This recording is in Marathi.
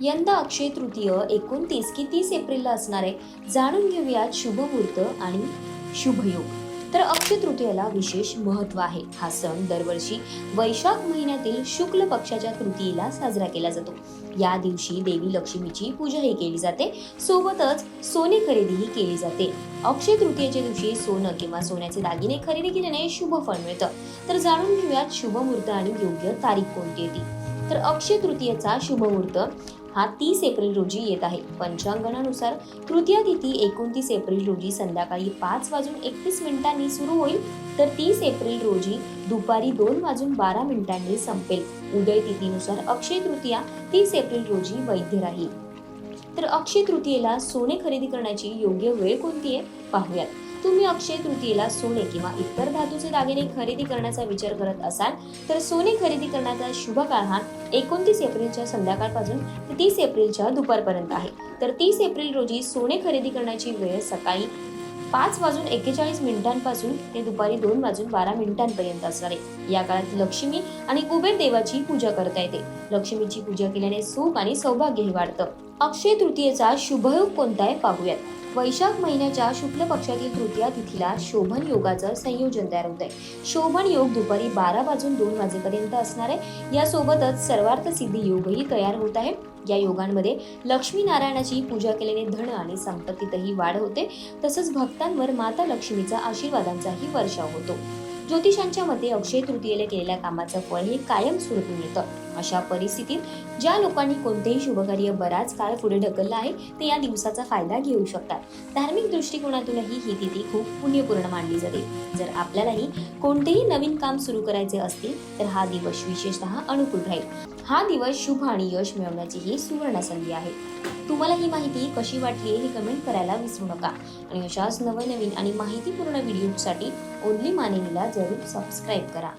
यंदा अक्षय तृतीय एकोणतीस की तीस एप्रिलला असणार आहे जाणून घेऊयात शुभमुहूर्त आणि शुभयोग तर अक्षय तृतीयेला विशेष महत्त्व आहे. हा सण दरवर्षी वैशाख महिन्यातील शुक्ल पक्षाच्या तृतीयेला साजरा केला जातो. या दिवशी देवी लक्ष्मीची पूजाही केली जाते. सोबतच सोने खरेदीही केली जाते. अक्षय तृतीयेच्या दिवशी सोनं किंवा सोन्याचे दागिने खरेदी केल्याने शुभ फळ मिळतं. तर जाणून घेऊयात शुभमुहूर्त आणि योग्य तारीख कोणती येते तर अक्षय तृतीयेचा शुभमुहूर्त हा तीस एप्रिल रोजी येत आहे. पंचांगणानुसार तृतीय तिथी एकोणतीस एप्रिल रोजी संध्याकाळी पाच वाजून एकतीस मिनिटांनी सुरू होईल तर तीस एप्रिल रोजी दुपारी दोन वाजून बारा मिनिटांनी संपेल. उदय तिथीनुसार अक्षय तृतीया तीस एप्रिल रोजी वैध राहील. तर अक्षय तृतीयेला सोने खरेदी करण्याची योग्य वेळ कोणती आहे? पाहूयात. तुम्ही अक्षय तृतीयेला सोने किंवा इतर धातूचे दागिने खरेदी करण्याचा विचार करत असाल तर सोने खरेदी करण्याचा शुभ काळ हा एकोणतीस एप्रिलच्या संध्याकाळपासून ते तीस एप्रिलच्या दुपारपर्यंत आहे. तर तीस एप्रिल रोजी सोने खरेदी करण्याची वेळ सकाळी पाच वाजून एकेचाळीस मिनिटांपासून ते दुपारी दोन वाजून बारा मिनिटांपर्यंत असणार आहे. या काळात लक्ष्मी आणि कुबेर देवाची पूजा करता येते. लक्ष्मीची पूजा केल्याने सुख आणि सौभाग्यही वाढतं. अक्षय तृतीयेचा शुभयोग कोणता आहे पाहूयात. वैशाख महिन्याच्या शुक्ल पक्षातील तृतीया तिथीला शोभन योगाचं संयोजन तयार होत आहे शोभन योग दुपारी बारा वाजून दोन वाजेपर्यंत असणार आहे. यासोबतच सर्वार्थ सिद्धी योगही तयार होत आहे. या योगांमध्ये लक्ष्मीनारायणाची पूजा केल्याने धन आणि संपत्तीतही वाढ होते. तसंच भक्तांवर माता लक्ष्मीचा आशीर्वादांचाही वर्षाव होतो. ज्योतिषांच्या मते अक्षय तृतीयेला केलेल्या कामाचं फळ हे कायम स्वरूपी मिळतं. अशा परिस्थितीत ज्या लोकांनी कोणतेही शुभकार्य बराच काळ पुढे ढकललं आहे ते या दिवसाचा फायदा घेऊ शकतात. धार्मिक दृष्टिकोनातूनही ही तिथी खूप पुण्यपूर्ण मानली जाते. जर आपल्यालाही कोणतेही नवीन काम सुरू करायचे असतील तर हा दिवस विशेषतः अनुकूल राहील. हा दिवस शुभ आणि यश मिळवण्याची ही सुवर्ण संधी आहे. तुम्हाला ही माहिती कशी वाटली हे कमेंट करायला विसरू नका. आणि अशाच नवनवीन आणि माहितीपूर्ण व्हिडिओसाठी ओनली मानिनीला जरूर सबस्क्राईब करा.